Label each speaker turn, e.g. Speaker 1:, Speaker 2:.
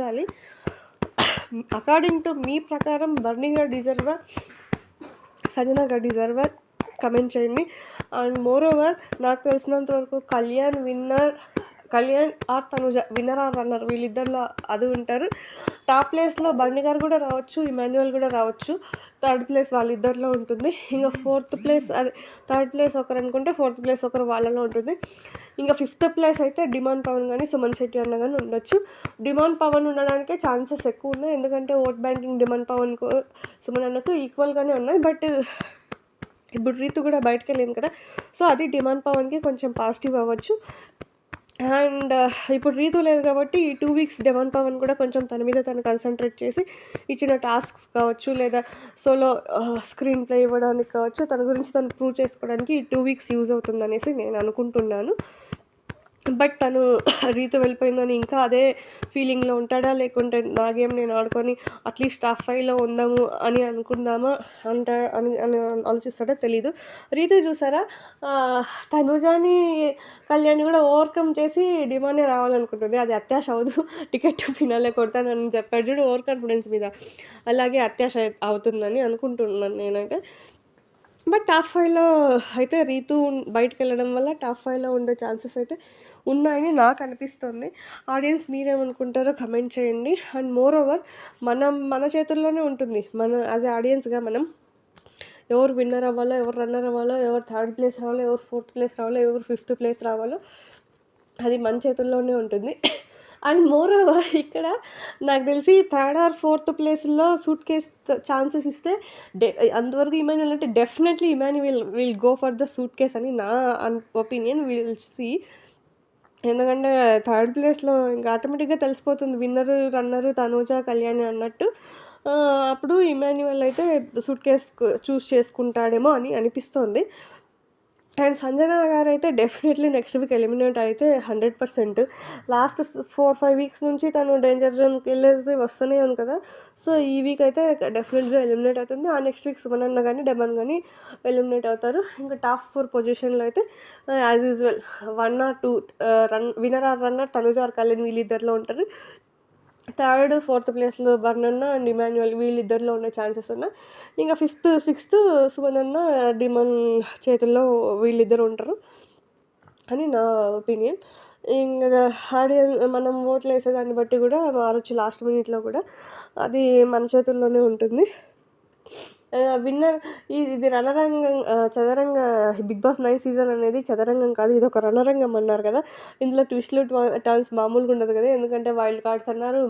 Speaker 1: చూడాలి. According to మీ ప్రకారం బర్నిగా డిజర్వర్ సజనా డిజర్వర్ కమెంట్ చేయండి. అండ్ మోర్ ఓవర్ నాకు తెలిసినంత వరకు Kalyan winner Kalyan or Tanuja winner or runner వీళ్ళిద్దరిలో అది ఉంటారు. టాప్ ప్లేస్లో బండి గారు కూడా రావచ్చు ఇమాన్యువల్ కూడా రావచ్చు. థర్డ్ ప్లేస్ వాళ్ళిద్దరిలో ఉంటుంది. ఇంకా ఫోర్త్ ప్లేస్ అదే థర్డ్ ప్లేస్ ఒకరు అనుకుంటే ఫోర్త్ ప్లేస్ ఒకరు వాళ్ళలో ఉంటుంది. ఇంకా ఫిఫ్త్ ప్లేస్ అయితే డిమాండ్ పవన్ కానీ సుమన్ శెట్టి అన్న కానీ ఉండొచ్చు. డిమాండ్ పవన్ ఉండడానికే ఛాన్సెస్ ఎక్కువ ఉన్నాయి. ఎందుకంటే ఓట్ బ్యాంకింగ్ డిమాండ్ పవన్కు సుమన్ అన్నకు ఈక్వల్గానే ఉన్నాయి. బట్ ఇప్పుడు రీతు కూడా బయటకు వెళ్ళింది కదా. సో అది డిమాండ్ పవన్కి కొంచెం పాజిటివ్ అవ్వచ్చు. అండ్ ఇప్పుడు రీతు లేదు కాబట్టి ఈ టూ వీక్స్ డెమన్ పవన్ కూడా కొంచెం తన మీద తను కన్సన్ట్రేట్ చేసి ఇచ్చిన టాస్క్స్ కావచ్చు లేదా సోలో స్క్రీన్ ప్లే ఇవ్వడానికి కావచ్చు తన గురించి తను ప్రూవ్ చేసుకోవడానికి ఈ టూ వీక్స్ యూజ్ అవుతుంది అనేసి నేను అనుకుంటున్నాను. బట్ తను రీతి వెళ్ళిపోయిందని ఇంకా అదే ఫీలింగ్లో ఉంటాడా? లేకుంటే నాగేం నేను ఆడుకొని అట్లీస్ట్ టాప్ ఫైవ్లో ఉందాము అని అనుకుందామా? అంట అని అని ఆలోచిస్తాడో తెలీదు. రీతి చూసారా? తనుజాని కళ్యాణ్ కూడా ఓవర్కమ్ చేసి డిమాండే రావాలనుకుంటుంది. అది అత్యాశ అవదు టికెట్ ఫినాలే కొడతానని చెప్పాడు. చూడు ఓవర్ కాన్ఫిడెన్స్ మీద. అలాగే అత్యాశ అవుతుందని అనుకుంటున్నాను నేనైతే. బట్ టాప్ ఫైవ్లో అయితే రీతు బయటకు వెళ్ళడం వల్ల టాప్ ఫైవ్లో ఉండే ఛాన్సెస్ అయితే ఉన్నాయని నాకు అనిపిస్తుంది. ఆడియన్స్ మీరేమనుకుంటారో కమెంట్ చేయండి. అండ్ మోర్ ఓవర్ మనం మన చేతుల్లోనే ఉంటుంది. మన యాజ్ ఏ ఆడియన్స్గా మనం ఎవరు విన్నర్ అవ్వాలో ఎవరు రన్నర్ అవ్వాలో ఎవరు థర్డ్ ప్లేస్ రావాలో ఎవరు ఫోర్త్ ప్లేస్ రావాలో ఎవరు ఫిఫ్త్ ప్లేస్ రావాలో అది మన చేతుల్లోనే ఉంటుంది. అండ్ మోర్ ఓవర్ ఇక్కడ నాకు తెలిసి థర్డ్ ఆర్ ఫోర్త్ ప్లేస్లో సూట్ కేస్ ఛాన్సెస్ ఇస్తే డె అంతవరకు ఇమాన్యువల్ అంటే definitely Emmanuel will go for the suitcase అని నా ఒపీనియన్. Will see. ఎందుకంటే థర్డ్ ప్లేస్లో ఇంకా ఆటోమేటిక్గా తెలిసిపోతుంది విన్నరు రన్నరు తనూజ కళ్యాణి అన్నట్టు. అప్పుడు ఇమాన్యువల్ అయితే సూట్ కేస్ చూస్ చేసుకుంటాడేమో అని అనిపిస్తోంది. అండ్ సంజన గారు అయితే డెఫినెట్లీ నెక్స్ట్ వీక్ ఎలిమినేట్ అయితే hundred percent. Last four five weeks నుంచి తను డేంజర్ జోన్కి వెళ్ళేసి వస్తూనే ఉంది కదా. సో ఈ వీక్ అయితే డెఫినెట్గా ఎలిమినేట్ అవుతుంది. ఆ నెక్స్ట్ వీక్ సుమనన్న కానీ డెమన్ కానీ ఎలిమినేట్ అవుతారు. ఇంకా టాప్ ఫోర్ పొజిషన్లో అయితే as usual one or two run winner or runner Tanuja or Kalyan వీళ్ళిద్దరిలో ఉంటారు. థర్డ్ ఫోర్త్ ప్లేస్లో బర్నన్న అండ్ ఇమాన్యువల్ వీళ్ళిద్దరిలో ఉన్న ఛాన్సెస్ ఉన్న ఇంకా ఫిఫ్త్ సిక్స్త్ సుమనన్న డిమన్ చేతుల్లో వీళ్ళిద్దరు ఉంటారు అని నా ఒపీనియన్. ఇంకా ఆడియన్ మనం ఓట్లు వేసేదాన్ని బట్టి కూడా మారొచ్చు లాస్ట్ మినిట్లో కూడా. అది మన చేతుల్లోనే ఉంటుంది. విన్నర్ ఇది రణరంగం చదరంగ బిగ్ బాస్ నైన్ సీజన్ అనేది చదరంగం కాదు ఇది ఒక రణరంగం అన్నారు కదా. ఇందులో ట్విస్ట్లు టర్న్స్ మామూలుగా ఉండదు కదా ఎందుకంటే వైల్డ్ కార్డ్స్ అన్నారు